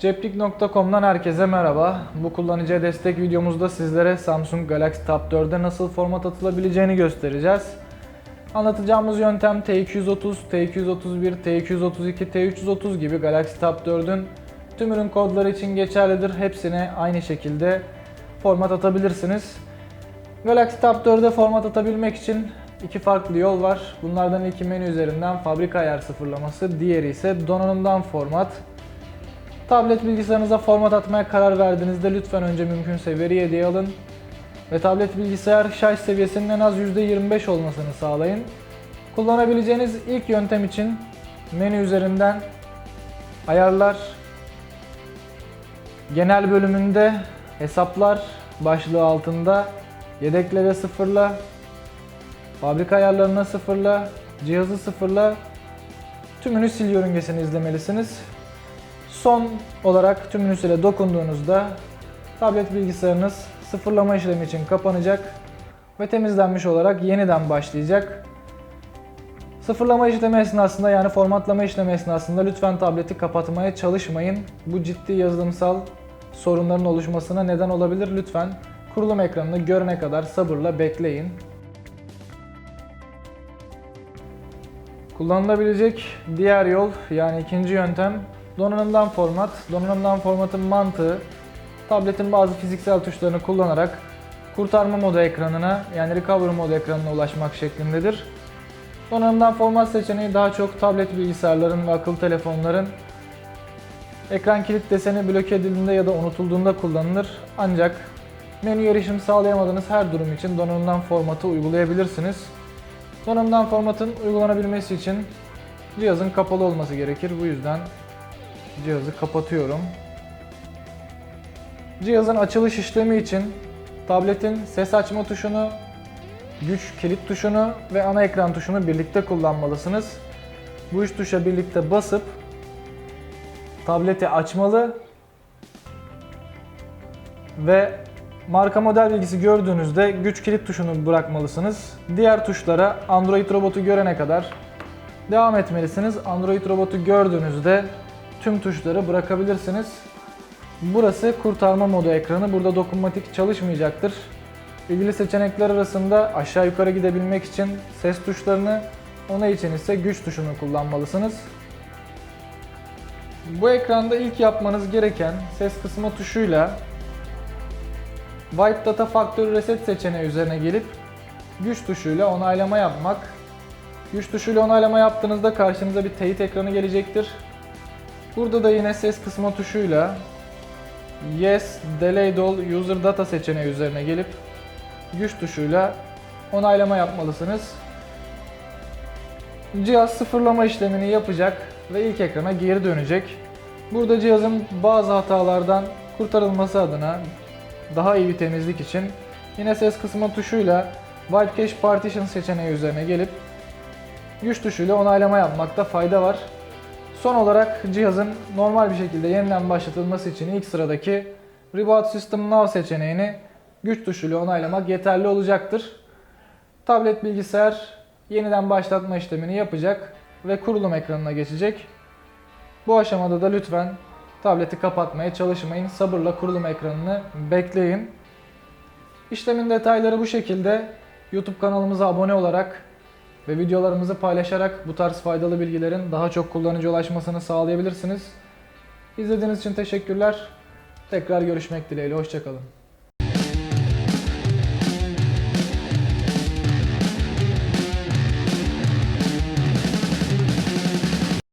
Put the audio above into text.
Ceplik.com'dan herkese merhaba. Bu kullanıcıya destek videomuzda sizlere Samsung Galaxy Tab 4'e nasıl format atılabileceğini göstereceğiz. Anlatacağımız yöntem T230, T231, T232, T330 gibi Galaxy Tab 4'ün tüm ürün kodları için geçerlidir. Hepsine aynı şekilde format atabilirsiniz. Galaxy Tab 4'e format atabilmek için iki farklı yol var. Bunlardan ilki menü üzerinden fabrika ayar sıfırlaması, diğeri ise donanımdan format. Tablet bilgisayarınıza format atmaya karar verdiğinizde lütfen önce mümkünse veri hediye alın ve tablet bilgisayar şarj seviyesinin en az %25 olmasını sağlayın. Kullanabileceğiniz ilk yöntem için menü üzerinden ayarlar, genel bölümünde hesaplar başlığı altında yedekle ve sıfırla, fabrika ayarlarına sıfırla, cihazı sıfırla, tümünü sil yörüngesini izlemelisiniz. Son olarak tümünü sile dokunduğunuzda tablet bilgisayarınız sıfırlama işlemi için kapanacak ve temizlenmiş olarak yeniden başlayacak. Sıfırlama işlemi esnasında yani formatlama işlemi esnasında lütfen tableti kapatmaya çalışmayın. Bu ciddi yazılımsal sorunların oluşmasına neden olabilir. Lütfen kurulum ekranını görene kadar sabırla bekleyin. Kullanılabilecek diğer yol yani ikinci yöntem donanımdan format. Donanımdan formatın mantığı tabletin bazı fiziksel tuşlarını kullanarak kurtarma modu ekranına yani recovery modu ekranına ulaşmak şeklindedir. Donanımdan format seçeneği daha çok tablet bilgisayarların ve akıllı telefonların ekran kilit deseni bloke edildiğinde ya da unutulduğunda kullanılır. Ancak menü erişim sağlayamadığınız her durum için donanımdan formatı uygulayabilirsiniz. Donanımdan formatın uygulanabilmesi için cihazın kapalı olması gerekir. Bu yüzden cihazı kapatıyorum. Cihazın açılış işlemi için tabletin ses açma tuşunu, güç kilit tuşunu ve ana ekran tuşunu birlikte kullanmalısınız. Bu üç tuşa birlikte basıp tableti açmalı ve marka model bilgisi gördüğünüzde güç kilit tuşunu bırakmalısınız. Diğer tuşlara Android robotu görene kadar devam etmelisiniz. Android robotu gördüğünüzde tüm tuşları bırakabilirsiniz. Burası kurtarma modu ekranı. Burada dokunmatik çalışmayacaktır. İlgili seçenekler arasında aşağı yukarı gidebilmek için ses tuşlarını, ona için ise güç tuşunu kullanmalısınız. Bu ekranda ilk yapmanız gereken ses kısma tuşuyla Wipe Data Factory Reset seçeneği üzerine gelip güç tuşuyla onaylama yapmak. Güç tuşuyla onaylama yaptığınızda karşınıza bir teyit ekranı gelecektir. Burada da yine ses kısma tuşuyla Yes, Delayed All User Data seçeneği üzerine gelip güç tuşuyla onaylama yapmalısınız. Cihaz sıfırlama işlemini yapacak ve ilk ekrana geri dönecek. Burada cihazın bazı hatalardan kurtarılması adına daha iyi bir temizlik için yine ses kısma tuşuyla Wipe Cache Partition seçeneği üzerine gelip güç tuşuyla onaylama yapmakta fayda var. Son olarak cihazın normal bir şekilde yeniden başlatılması için ilk sıradaki Reboot System Now seçeneğini güç tuşuyla onaylamak yeterli olacaktır. Tablet bilgisayar yeniden başlatma işlemini yapacak ve kurulum ekranına geçecek. Bu aşamada da lütfen tableti kapatmaya çalışmayın. Sabırla kurulum ekranını bekleyin. İşlemin detayları bu şekilde. YouTube kanalımıza abone olarak ve videolarımızı paylaşarak bu tarz faydalı bilgilerin daha çok kullanıcı ulaşmasını sağlayabilirsiniz. İzlediğiniz için teşekkürler. Tekrar görüşmek dileğiyle. Hoşçakalın.